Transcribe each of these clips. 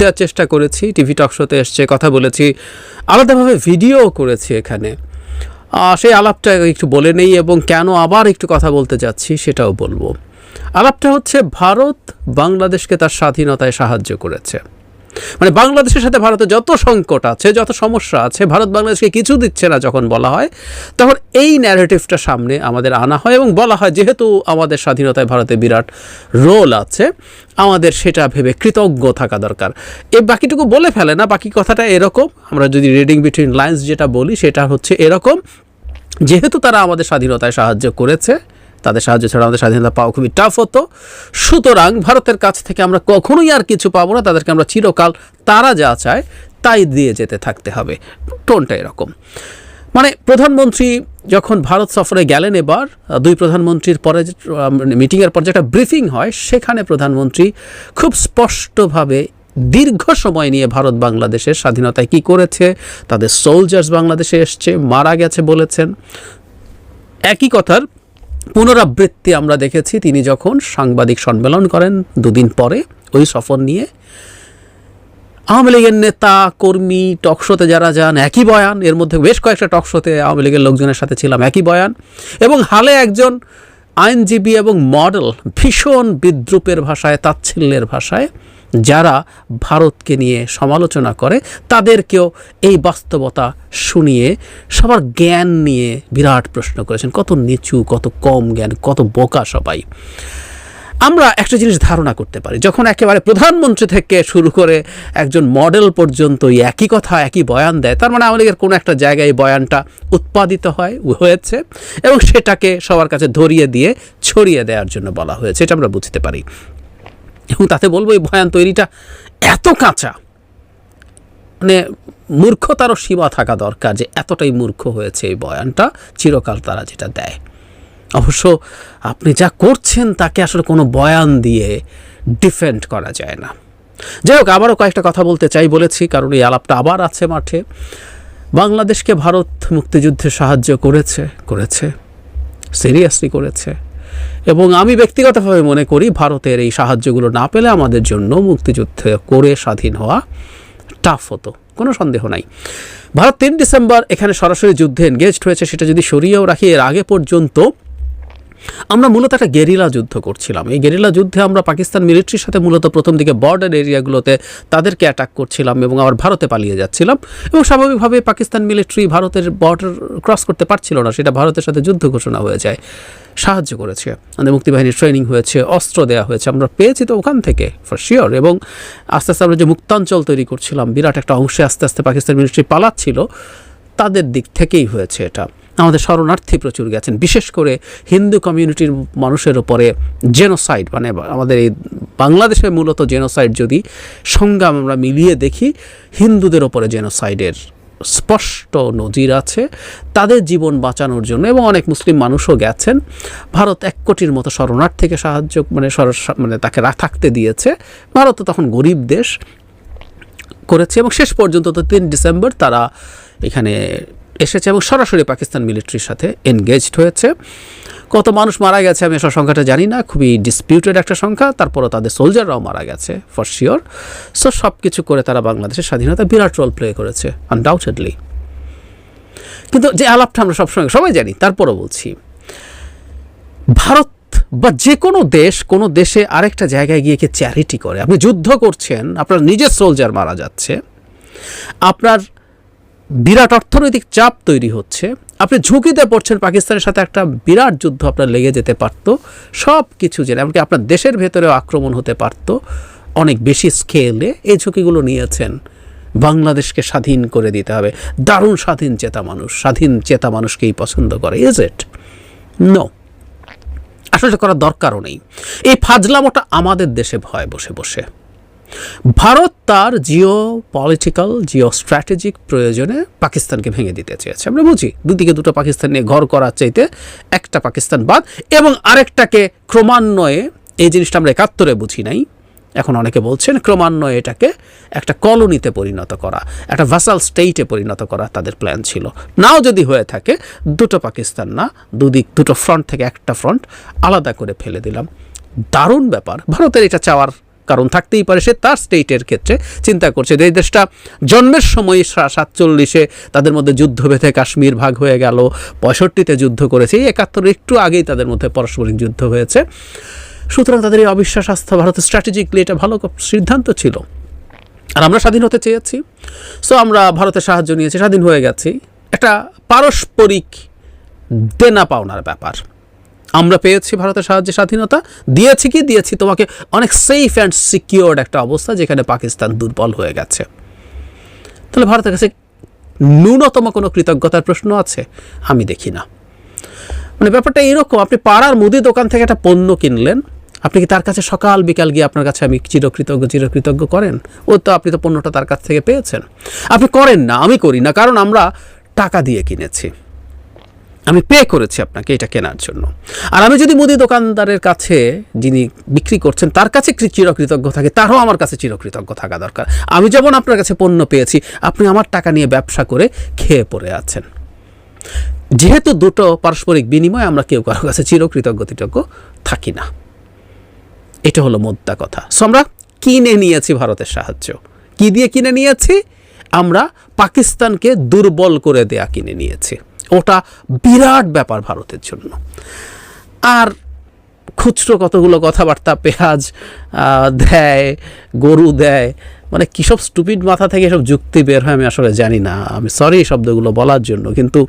দেওয়ার চেষ্টা করেছি, টিভি টক শোতে এসছে, কথা বলেছি, আলাদাভাবে ভিডিও করেছি এখানে। সেই আলাপটা একটু বলে নেই এবং কেন আবার একটু কথা বলতে যাচ্ছি সেটাও বলব। আলাপটা হচ্ছে, ভারত বাংলাদেশকে তার স্বাধীনতায় সাহায্য করেছে। মানে বাংলাদেশের সাথে ভারতের যত সংকট আছে, যত সমস্যা আছে, ভারত বাংলাদেশকে কিছু দিচ্ছে না যখন বলা হয়, তখন এই ন্যারেটিভটা সামনে আমাদের আনা হয় এবং বলা হয় যেহেতু আমাদের স্বাধীনতায় ভারতে বিরাট রোল আছে, আমাদের সেটা ভেবে কৃতজ্ঞ থাকা দরকার। এই বাকিটুকু বলে ফেলে না, বাকি কথাটা এরকম, আমরা যদি রিডিং বিটুইন লাইন্স যেটা বলি, সেটা হচ্ছে এরকম, যেহেতু তারা আমাদের স্বাধীনতায় সাহায্য করেছে তাদের সাহায্য ছাড়া আমাদের স্বাধীনতা পাওয়া খুবই টাফ হতো। সুতরাং ভারতের কাছ থেকে আমরা কখনোই আর কিছু পাবো না, তাদেরকে আমরা চিরকাল তারা যা চায় তাই দিয়ে যেতে থাকতে হবে। টোনটা এরকম। মানে প্রধানমন্ত্রী যখন ভারত সফরে গেলেন এবার, দুই প্রধানমন্ত্রীর পরে মিটিংয়ের পর যে একটা ব্রিফিং হয়, সেখানে প্রধানমন্ত্রী খুব স্পষ্টভাবে দীর্ঘ সময় নিয়ে ভারত বাংলাদেশের স্বাধীনতায় কি করেছে, তাদের সোলজার্স বাংলাদেশে এসছে, মারা গেছে বলেছেন। একই কথার পুনরাবৃত্তি আমরা দেখেছি, তিনি যখন সাংবাদিক সম্মেলন করেন দুদিন পরে, ওই সফর নিয়ে, আওয়ামী লীগের নেতা, কর্মী টকশোতে যারা যান, একই বয়ান, এর মধ্যে বেশ কয়েকটা টকশোতে আওয়ামী লীগের লোকজনের সাথে ছিলাম, একই বয়ান, এবং হালে একজন আইনজীবী এবং মডেল, ভীষণ বিদ্রুপের ভাষায়, তাচ্ছিল্যের ভাষায় যারা ভারতকে নিয়ে সমালোচনা করে, তাদেরকেও এই বাস্তবতা শুনিয়ে, সবার জ্ঞান নিয়ে বিরাট প্রশ্ন করেছেন। কত নিচু, কত কম জ্ঞান, কত বোকা সবাই। আমরা একটা জিনিস ধারণা করতে পারি, যখন একেবারে প্রধানমন্ত্রী থেকে শুরু করে একজন মডেল পর্যন্ত একই কথা, একই বয়ান দেয়, তার মানে লীগের কোনো একটা জায়গায় বয়ানটা উৎপাদিত হয়, হয়েছে এবং সেটাকে সবার কাছে ধরিয়ে দিয়ে ছড়িয়ে দেওয়ার জন্য বলা হয়েছে, এটা আমরা বুঝতে পারি। এবং তাতে বলব এই বয়ান তৈরিটা এত কাঁচা। মানে মূর্খতারও সীমা থাকা দরকার যে এতটাই মূর্খ হয়েছে এই বয়ানটা চিরকাল তারা যেটা দেয়। অবশ্য আপনি যা করছেন তাকে আসলে কোনো বয়ান দিয়ে ডিফেন্ড করা যায় না। যাই হোক, আবারও কয়েকটা কথা বলতে চাই বলেছি, কারণ এই আলাপটা আবার আছে মাঠে। বাংলাদেশকে ভারত মুক্তিযুদ্ধে সাহায্য করেছে করেছে সিরিয়াসলি করেছে। এবং আমি ব্যক্তিগতভাবে মনে করি ভারতের এই সাহায্যগুলো না পেলে আমাদের জন্য মুক্তিযুদ্ধ করে স্বাধীন হওয়া টাফ হতো, কোনো সন্দেহ নাই। ভারত তিন ডিসেম্বর, এখানে সরাসরি যুদ্ধে এনগেজড হয়েছে, সেটা যদি সরিয়েও রাখি, এর আগে পর্যন্ত আমরা মূলত একটা গেরিলা যুদ্ধ করছিলাম। এই গেরিলা যুদ্ধে আমরা পাকিস্তান মিলিটারির সাথে মূলত প্রথম দিকে বর্ডার এরিয়াগুলোতে তাদেরকে অ্যাটাক করছিলাম এবং আবার ভারতে পালিয়ে যাচ্ছিলাম এবং স্বাভাবিকভাবে পাকিস্তান মিলিটারি ভারতের বর্ডার ক্রস করতে পারছিল না, সেটা ভারতের সাথে যুদ্ধ ঘোষণা হয়ে যায়। সাহায্য করেছে, আমাদের মুক্তিবাহিনীর ট্রেনিং হয়েছে, অস্ত্র দেওয়া হয়েছে, আমরা পেয়েছি তো ওখান থেকে ফর শিওর এবং আস্তে আস্তে আমরা যে মুক্তাঞ্চল তৈরি করছিলাম, বিরাট একটা অংশে আস্তে আস্তে পাকিস্তান মিলিটারি পালাচ্ছিল, তাদের দিক থেকেই হয়েছে এটা। আমাদের শরণার্থী প্রচুর গেছেন। বিশেষ করে হিন্দু কমিউনিটির মানুষের ওপরে জেনোসাইড মানে আমাদের এই বাংলাদেশে মূলত জেনোসাইড যদি সংজ্ঞা আমরা মিলিয়ে দেখি, হিন্দুদের ওপরে জেনোসাইডের স্পষ্ট নজির আছে। তাদের জীবন বাঁচানোর জন্য এবং অনেক মুসলিম মানুষও গেছেন। ভারত এক কোটির মতো শরণার্থীকে সাহায্য মানে মানে তাকে থাকতে দিয়েছে। ভারত তখন গরিব দেশ করেছে এবং শেষ পর্যন্ত তো তিন ডিসেম্বর তারা এখানে এসেছে এবং সরাসরি পাকিস্তান মিলিটারির সাথে এনগেজড হয়েছে। কত মানুষ মারা গেছে আমি এসব সংখ্যাটা জানি না, খুবই ডিসপিউটেড একটা সংখ্যা, তারপরও তাদের সোলজাররাও মারা গেছে ফর শিওর সো সব কিছু করে তারা বাংলাদেশের স্বাধীনতা বিরাট রোল প্লে করেছে আনডাউটেডলি কিন্তু যে আলাপটা আমরা সবসময় সবাই জানি, তারপরও বলছি, ভারত বা যে কোনো দেশ, কোনো দেশে আরেকটা জায়গায় গিয়ে কে চ্যারিটি করে? আপনি যুদ্ধ করছেন, আপনার নিজের সোলজার মারা যাচ্ছে, আপনার বিরাট অর্থনৈতিক চাপ তৈরি হচ্ছে। আপনি ঝুঁকিতে পড়ছেন, পাকিস্তানের সাথে একটা বিরাট যুদ্ধ আপনার লেগে যেতে পারতো। সব কিছু জেনে, এমনকি আপনার দেশের ভেতরেও আক্রমণ হতে পারতো অনেক বেশি স্কেলে। এই ঝুঁকিগুলো নিয়েছেন। বাংলাদেশকে স্বাধীন করে দিতে হবে। দারুণ স্বাধীন চেতা মানুষ। স্বাধীন চেতা মানুষকেই পছন্দ করে। ইজ ইট নো আসলে করার দরকারও নেই। এই ফাজলামোটা আমাদের দেশে ভয় বসে বসে। ভারত তার জিও পলিটিক্যাল জিও স্ট্র্যাটেজিক প্রয়োজনে পাকিস্তানকে ভেঙে দিতে চেয়েছে। আমরা বুঝি, দুদিকে দুটো পাকিস্তান নিয়ে ঘর করার চাইতে একটা পাকিস্তান বাদ এবং আরেকটাকে ক্রমান্বয়ে, এই জিনিসটা আমরা একাত্তরে বুঝি নাই। এখন অনেকে বলছেন ক্রমান্বয়ে এটাকে একটা কলোনিতে পরিণত করা, একটা ভাসাল স্টেটে পরিণত করা তাদের প্ল্যান ছিল। নাও যদি হয়ে থাকে, দুটো পাকিস্তান না, দুদিক, দুটো ফ্রন্ট থেকে একটা ফ্রন্ট আলাদা করে ফেলে দিলাম। দারুণ ব্যাপার। ভারতের এটা চাওয়ার কারণ থাকতেই পারে সে তার স্টেটের ক্ষেত্রে চিন্তা করছে। যে দেশটা জন্মের সময় সাতচল্লিশে তাদের মধ্যে যুদ্ধ বেঁধে কাশ্মীর ভাগ হয়ে গেল, পঁয়ষট্টিতে যুদ্ধ করেছে, এই একাত্তর একটু আগেই তাদের মধ্যে পারস্পরিক যুদ্ধ হয়েছে। সুতরাং তাদের এই অবিশ্বাস আস্থা ভারতের স্ট্র্যাটেজিকলি এটা ভালো সিদ্ধান্ত ছিল। আর আমরা স্বাধীন হতে চেয়েছি। সো আমরা ভারতের সাহায্য নিয়েছি, স্বাধীন হয়ে গেছি। একটা পারস্পরিক দেনা পাওনার ব্যাপার। আমরা পেয়েছি ভারতের সাহায্যে স্বাধীনতা। দিয়েছি কি? দিয়েছি তোমাকে অনেক সেফ অ্যান্ড সিকিওর্ড একটা অবস্থা যেখানে পাকিস্তান দুর্বল হয়ে গেছে। তাহলে ভারতের কাছে ন্যূনতম কোনো কৃতজ্ঞতার প্রশ্ন আছে? আমি দেখি না। মানে ব্যাপারটা এরকম আপনি পাড়ার মুদি দোকান থেকে একটা পণ্য কিনলেন, আপনি কি তার কাছে সকাল বিকাল গিয়ে আপনার কাছে আমি চিরকৃতজ্ঞ চিরকৃতজ্ঞ করেন? ও তো আপনি তো পণ্যটা তার কাছ থেকে পেয়েছেন। আপনি করেন না, আমি করি না, কারণ আমরা টাকা দিয়ে কিনেছি। আমি পে করেছি আপনাকে এটা কেনার জন্য। আর আমি যদি মুদি দোকানদারের কাছে যিনি বিক্রি করছেন, তার কাছে চিরকৃতজ্ঞ থাকে, তারও আমার কাছে চিরকৃতজ্ঞ থাকা দরকার। আমি যেমন আপনার কাছে পণ্য পেয়েছি, আপনি আমার টাকা নিয়ে ব্যবসা করে খেয়ে পড়ে আছেন। যেহেতু দুটো পারস্পরিক বিনিময় আমরা কেউ কারও কাছে চিরকৃতজ্ঞ কৃতজ্ঞ থাকি না। এটা হলো মোদ্দা কথা। সো আমরা কিনে নিয়েছি ভারতের সাহায্য। কি দিয়ে কিনে নিয়েছি? আমরা পাকিস্তানকে দুর্বল করে দেয়া কিনে নিয়েছি। ওটা বিরাট ব্যাপার ভারতের জন্য। আর খুচরো কতগুলো কথাবার্তা, পেঁয়াজ দেয়, গরু দেয় মানে কী সব স্টুপিড মাথা থেকে সব যুক্তি বের হয় আমি আসলে জানি না। আমি সরি এই শব্দগুলো বলার জন্য, কিন্তু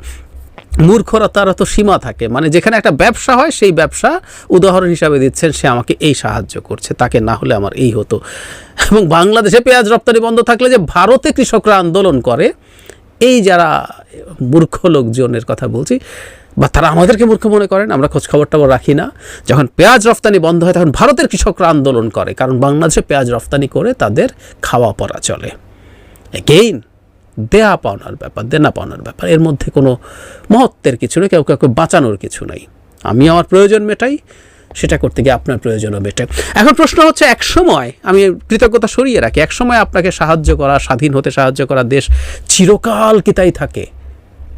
মূর্খরা তারা তো সীমা থাকে। মানে যেখানে একটা ব্যবসা হয়, সেই ব্যবসা উদাহরণ হিসাবে দিচ্ছেন, সে আমাকে এই সাহায্য করছে। তাকে না হলে আমার এই হতো। এবং বাংলাদেশে পেঁয়াজ রপ্তানি বন্ধ থাকলে যে ভারতে কৃষকরা আন্দোলন করে এই যারা মূর্খ লোকজনের কথা বলছি, বা তারা আমাদেরকে মূর্খ মনে করেন, আমরা খোঁজ খবর রাখি না। যখন পেঁয়াজ রফতানি বন্ধ হয়, তখন ভারতের কৃষকরা আন্দোলন করে, কারণ বাংলাদেশে পেঁয়াজ রফতানি করে তাদের খাওয়া পড়া চলে। এগেইন দেয়া পাওনার ব্যাপার, দেনা পাওনার ব্যাপার। এর মধ্যে কোনো মহত্বের কিছু নেই, কেউ কাউকে বাঁচানোর কিছু নেই। আমি আমার প্রয়োজন মেটাই সেটা করতে গিয়ে আপনার প্রয়োজনও এটা। এখন প্রশ্ন হচ্ছে, এক সময়, আমি কৃতজ্ঞতা সরিয়ে রাখি, এক সময় আপনাকে সাহায্য করা, স্বাধীন হতে সাহায্য করা দেশ চিরকাল কি তাই থাকে?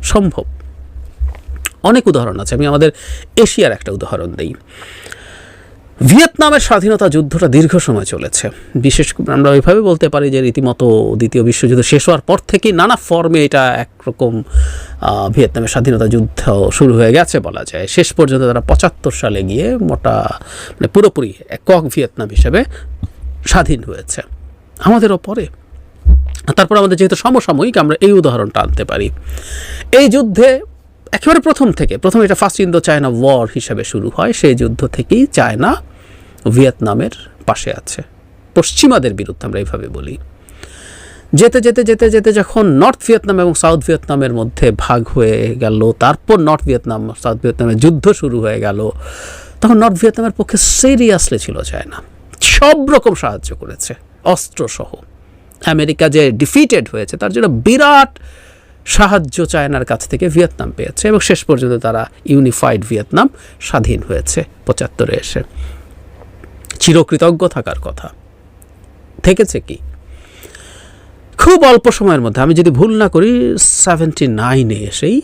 সম্ভব। অনেক উদাহরণ আছে, আমি আমাদের এশিয়ার একটা উদাহরণ দিই। ভিয়েতনামের স্বাধীনতা যুদ্ধটা দীর্ঘ সময় চলেছে। বিশেষ আমরা ওইভাবে বলতে পারি যে রীতিমতো দ্বিতীয় বিশ্বযুদ্ধ শেষ হওয়ার পর থেকেই নানা ফর্মে এটা একরকম ভিয়েতনামের স্বাধীনতা যুদ্ধ শুরু হয়ে গেছে বলা যায়। শেষ পর্যন্ত তারা পঁচাত্তর সালে গিয়ে মোটা মানে পুরোপুরি একক ভিয়েতনাম হিসেবে স্বাধীন হয়েছে। আমাদেরও পরে। তারপর আমাদের যেহেতু সমসাময়িক, আমরা এই উদাহরণটা আনতে পারি। এই যুদ্ধে একেবারে প্রথম থেকে, প্রথম এটা ফার্স্ট ইন্দো চায়না ওয়ার হিসাবে শুরু হয়, সেই যুদ্ধ থেকেই চায়না ভিয়েতনামের পাশে আছে। পশ্চিমাদের বিরুদ্ধে আমরা এইভাবে বলি। যেতে যেতে যেতে যেতে যখন নর্থ ভিয়েতনাম এবং সাউথ ভিয়েতনামের মধ্যে ভাগ হয়ে গেল, তারপর নর্থ ভিয়েতনাম, সাউথ ভিয়েতনামের যুদ্ধ শুরু হয়ে গেল, তখন নর্থ ভিয়েতনামের পক্ষে সিরিয়াসলি ছিল চায়না। সব রকম সাহায্য করেছে, অস্ত্রসহ। আমেরিকা যে ডিফিটেড হয়েছে, তার জন্য বিরাট সাহায্য চায়নার কাছ থেকে ভিয়েতনাম পেয়েছে এবং শেষ পর্যন্ত তারা ইউনিফাইড ভিয়েতনাম স্বাধীন হয়েছে পঁচাত্তরে এসে। চিরকৃতজ্ঞ থাকার কথা। থেকেছে কি? খুব অল্প সময়ের মধ্যে, আমি যদি ভুল না করি, সেভেন্টি নাইনে এসেই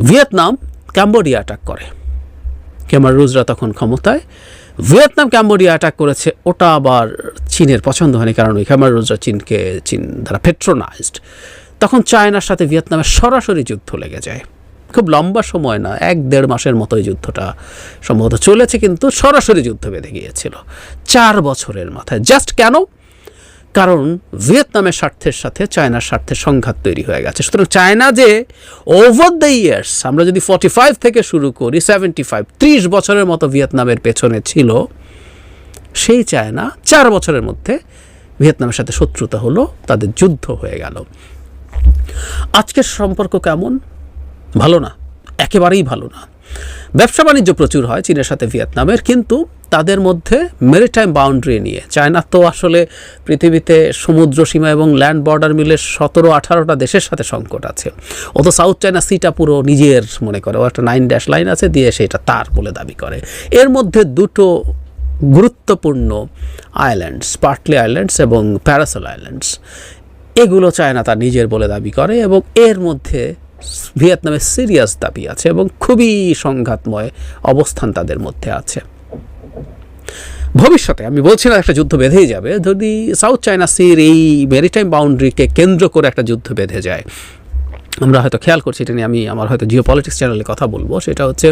ভিয়েতনাম ক্যাম্বোডিয়া অ্যাটাক করে। কেমার রুজরা তখন ক্ষমতায়। ভিয়েতনাম ক্যাম্বোডিয়া অ্যাটাক করেছে ওটা আবার চীনের পছন্দ হয়নি, কারণ ওই ক্যামার রুজরা চীনকে, চীন দ্বারা পেট্রোনাইজড তখন চায়নার সাথে ভিয়েতনামের সরাসরি যুদ্ধ লেগে যায়। খুব লম্বা সময় না, এক দেড় মাসের মতো এই যুদ্ধটা সম্ভবত চলেছে, কিন্তু সরাসরি যুদ্ধ বেঁধে গিয়েছিল চার বছরের মাথায়। জাস্ট কেন? কারণ ভিয়েতনামের স্বার্থের সাথে চায়নার স্বার্থের সংঘাত তৈরি হয়ে গেছে। সুতরাং চায়না যে ওভার দ্য ইয়ার্স আমরা যদি ফর্টি ফাইভ থেকে শুরু করি সেভেন্টি ফাইভ ত্রিশ বছরের মতো ভিয়েতনামের পেছনে ছিল, সেই চায়না চার বছরের মধ্যে ভিয়েতনামের সাথে শত্রুতা হলো, তাদের যুদ্ধ হয়ে গেল। আজকের সম্পর্ক কেমন? ভালো না, একেবারেই ভালো না। ব্যবসা বাণিজ্য প্রচুর হয় চীনের সাথে ভিয়েতনামের, কিন্তু তাদের মধ্যে মেরিটাইম বাউন্ডারি নিয়ে চায়নার তো আসলে পৃথিবীতে সমুদ্র সীমা এবং ল্যান্ড বর্ডার মিলে সতেরো আঠারোটা দেশের সাথে সংকট আছে। ও তো সাউথ চায়না সিটা পুরো নিজের মনে করে, ও একটা নাইন ড্যাশ লাইন আছে দিয়ে সেটা তার বলে দাবি করে। এর মধ্যে দুটো গুরুত্বপূর্ণ আইল্যান্ডস পার্টলি আইল্যান্ডস এবং প্যারাসল আইল্যান্ডস এগুলো চায়না তার নিজের বলে দাবি করে এবং এর মধ্যে ভিয়েতনামের সিরিয়াস দাবি আছে এবং খুবই সংঘাতময় অবস্থান তাদের মধ্যে আছে। ভবিষ্যতে, আমি বলছি না একটা যুদ্ধ বেঁধেই যাবে, যদি সাউথ চায়না সির এই মেরিটাইম বাউন্ডারিকে কেন্দ্র করে একটা যুদ্ধ বেঁধে যায়। আমরা হয়তো খেয়াল করছি, এটা নিয়ে আমি আমার হয়তো জিও পলিটিক্স চ্যানেলে কথা বলব, সেটা হচ্ছে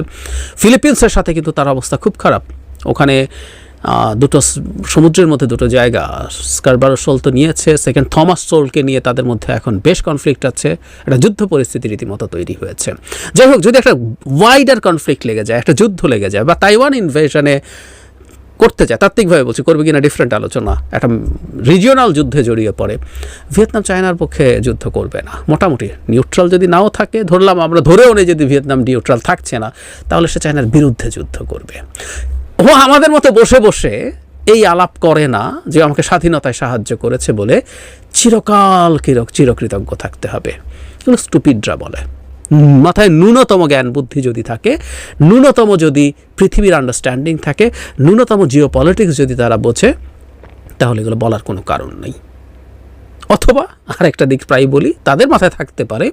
ফিলিপিন্সের সাথে কিন্তু তার অবস্থা খুব খারাপ। ওখানে দুটো সমুদ্রের মধ্যে দুটো জায়গা। স্কারবারো সোল তো নিয়েছে সেকেন্ড থমাস সোলকে নিয়ে তাদের মধ্যে এখন বেশ কনফ্লিক্ট আছে। একটা যুদ্ধ পরিস্থিতি রীতিমতো তৈরি হয়েছে। যাই হোক, যদি একটা ওয়াইডার কনফ্লিক্ট লেগে যায়, একটা যুদ্ধ লেগে যায়, বা তাইওয়ান ইনভেশনে করতে চায় তাত্ত্বিকভাবে বলছি, করবে কিনা ডিফারেন্ট আলোচনা। একটা রিজিওনাল যুদ্ধে জড়িয়ে পড়ে। ভিয়েতনাম চায়নার পক্ষে যুদ্ধ করবে না। মোটামুটি নিউট্রাল যদি নাও থাকে, ধরলাম আমরা ধরেও নেই যদি ভিয়েতনাম নিউট্রাল থাকছে না, তাহলে সে চায়নার বিরুদ্ধে যুদ্ধ করবে। ও আমাদের মতো বসে বসে এই আলাপ করে না যে আমাকে স্বাধীনতায় সাহায্য করেছে বলে চিরকাল কিরক, চিরকৃতজ্ঞ থাকতে হবে। এগুলো স্টুপিডরা বলে। মাথায় ন্যূনতম জ্ঞান বুদ্ধি যদি থাকে, ন্যূনতম যদি পৃথিবীর আন্ডারস্ট্যান্ডিং থাকে, ন্যূনতম জিও পলিটিক্স যদি তারা বোঝে, তাহলে এগুলো বলার কোনো কারণ নেই। অথবা আর একটা দিক প্রায় বলি, তাদের মাথায় থাকতে পারে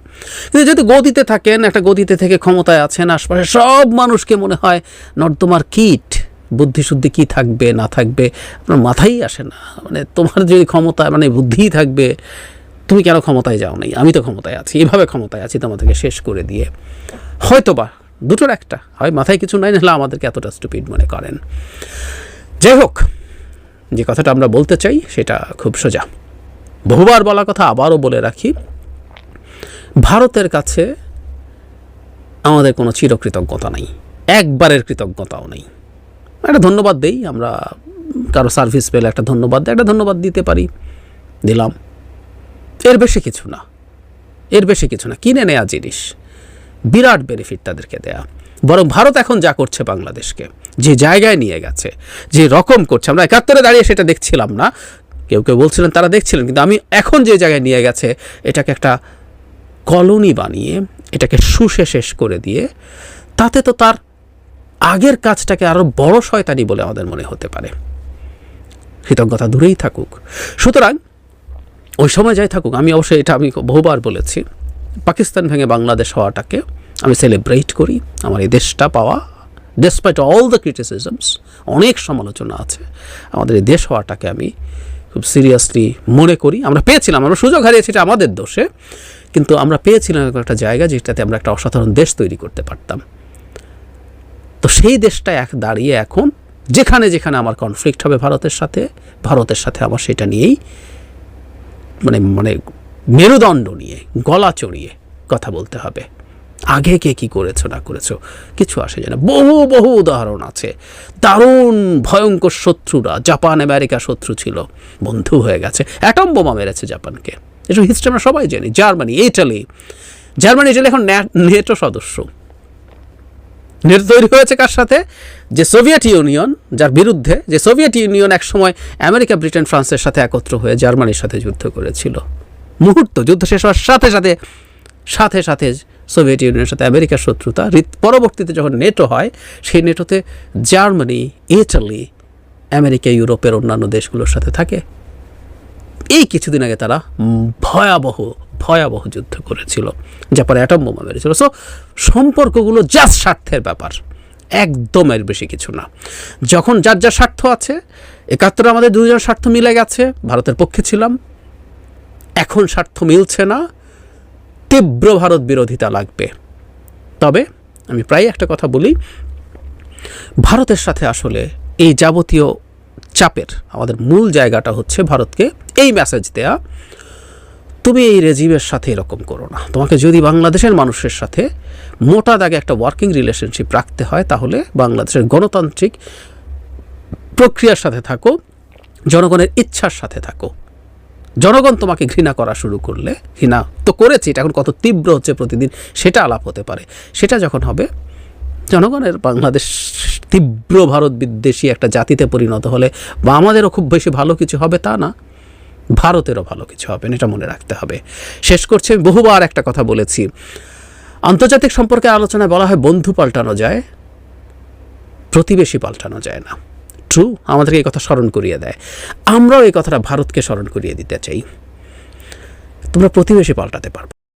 কিন্তু যদি গদিতে থাকেন, একটা গদিতে থেকে ক্ষমতায় আছেন, আশপাশে সব মানুষকে মনে হয় নর্দমার কিট বুদ্ধিশুদ্ধি কি থাকবে, না থাকবে, আপনার মাথায় আসে না। মানে তোমার যদি ক্ষমতা মানে বুদ্ধিই থাকবে, তুমি কেন ক্ষমতায় যাও নাই আমি তো ক্ষমতায় আছি, এভাবে ক্ষমতায় আছি তোমাদেরকে শেষ করে দিয়ে। হয়তোবা দুটোর একটা, হয় মাথায় কিছু নাই, নাহলে আমাদেরকে এতটা স্টুপিড মনে করেন। যাই হোক, যে কথাটা আমরা বলতে চাই, সেটা খুব সোজা। বহুবার বলা কথা আবারও বলে রাখি, ভারতের কাছে আমাদের কোনো চিরকৃতজ্ঞতা নেই, একবারের কৃতজ্ঞতাও নেই। একটা ধন্যবাদ দেই, আমরা কারও সার্ভিস পেলে একটা ধন্যবাদ দেয় একটা ধন্যবাদ দিতে পারি, দিলাম। এর বেশি কিছু না। এর বেশি কিছু না। কিনে নেয়া জিনিস। বিরাট বেনিফিট তাদেরকে দেয়া। বরং ভারত এখন যা করছে বাংলাদেশকে, যে জায়গায় নিয়ে গেছে, যে রকম করছে, আমরা একাত্তরে দাঁড়িয়ে সেটা দেখছিলাম না। কেউ কেউ বলছিলেন, তারা দেখছিলেন, কিন্তু আমি এখন যে জায়গায় নিয়ে গেছে, এটাকে একটা কলোনি বানিয়ে, এটাকে শুষে শেষ করে দিয়ে, তাতে তো তার আগের কাজটাকে আরও বড় শয়তানি বলে আমাদের মনে হতে পারে। কৃতজ্ঞতা দূরেই থাকুক। সুতরাং ওই সময় যাই থাকুক, আমি অবশ্যই এটা আমি বহুবার বলেছি, পাকিস্তান ভেঙে বাংলাদেশ হওয়াটাকে আমি সেলিব্রেট করি। আমার এই দেশটা পাওয়া ডেসপাইট অল দ্য ক্রিটিসিজমস অনেক সমালোচনা আছে, আমাদের এই দেশ হওয়াটাকে আমি খুব সিরিয়াসলি মনে করি। আমরা পেয়েছিলাম, আমরা সুযোগ হারিয়েছি, এটা আমাদের দোষে, কিন্তু আমরা পেয়েছিলাম একটা জায়গা যেটাতে আমরা একটা অসাধারণ দেশ তৈরি করতে পারতাম। তো সেই দেশটা এক দাঁড়িয়ে এখন, যেখানে যেখানে আমার কনফ্লিক্ট হবে ভারতের সাথে ভারতের সাথে আমার সেটা নিয়েই মানে মানে মেরুদণ্ড নিয়ে, গলা চড়িয়ে কথা বলতে হবে। আগে কে কী করেছ, না করেছ, কিছু আসে যায় না। বহু বহু উদাহরণ আছে। দারুণ ভয়ঙ্কর শত্রুরা, জাপান, আমেরিকা শত্রু ছিল, বন্ধু হয়ে গেছে। অ্যাটম বোমা মেরেছে জাপানকে। এসব হিস্ট্রি আমরা সবাই জানি। Germany, Italy. জার্মানি, ইটালি এখন নেটো সদস্য। নেটো তৈরি হয়েছে কার সাথে? যে সোভিয়েত ইউনিয়ন, যার বিরুদ্ধে, যে সোভিয়েত ইউনিয়ন একসময় আমেরিকা, ব্রিটেন, ফ্রান্সের সাথে একত্র হয়ে জার্মানির সাথে যুদ্ধ করেছিল। মুহূর্ত, যুদ্ধ শেষ হওয়ার সাথে সাথে সাথে সাথে সোভিয়েত ইউনিয়নের সাথে আমেরিকার শত্রুতা পরবর্তীতে যখন নেটো হয়, সেই নেটোতে জার্মানি, ইটালি, আমেরিকা, ইউরোপের অন্যান্য দেশগুলোর সাথে থাকে। এই কিছুদিন আগে তারা ভয়াবহ ভয়াবহ যুদ্ধ করেছিল পরে অ্যাটম বোমা মেরেছিল। সো সম্পর্কগুলো জাস্ট স্বার্থের ব্যাপার, একদম এর বেশি কিছু না। যখন যার যার স্বার্থ আছে, একাত্তরে আমাদের দুজন স্বার্থ মিলে গেছে, ভারতের পক্ষে ছিলাম। এখন স্বার্থ মিলছে না, তীব্র ভারত বিরোধিতা লাগবে। তবে আমি প্রায় একটা কথা বলি, ভারতের সাথে আসলে এই যাবতীয় চাপের আমাদের মূল জায়গাটা হচ্ছে ভারতকে এই মেসেজ দেয়া তুমি এই রেজিমের সাথে এরকম করো না। তোমাকে যদি বাংলাদেশের মানুষের সাথে মোটা দাগে একটা ওয়ার্কিং রিলেশনশিপ রাখতে হয়, তাহলে বাংলাদেশের গণতান্ত্রিক প্রক্রিয়ার সাথে থাকো, জনগণের ইচ্ছার সাথে থাকো। জনগণ তোমাকে ঘৃণা করা শুরু করলে, ঘৃণা তো করেছি, এটা এখন কত তীব্র হচ্ছে প্রতিদিন, সেটা আলাপ হতে পারে। সেটা যখন হবে, জনগণের বাংলাদেশ তীব্র ভারত বিদ্বেষী একটা জাতিতে পরিণত হলে, বা আমাদেরও খুব বেশি ভালো কিছু হবে তা না। ভারতেরও ভালো কিছু হবে এটা মনে রাখতে হবে। শেষ করছি, আমি বহুবার একটা কথা বলেছি। আন্তর্জাতিক সম্পর্কে আলোচনায় বলা হয় বন্ধু পাল্টানো যায়, প্রতিবেশী পাল্টানো যায় না। ট্রু আমাদেরকে এই কথা স্মরণ করিয়ে দেয়। আমরাও এই কথাটা ভারতকে স্মরণ করিয়ে দিতে চাই। তোমরা প্রতিবেশী পাল্টাতে পারবে।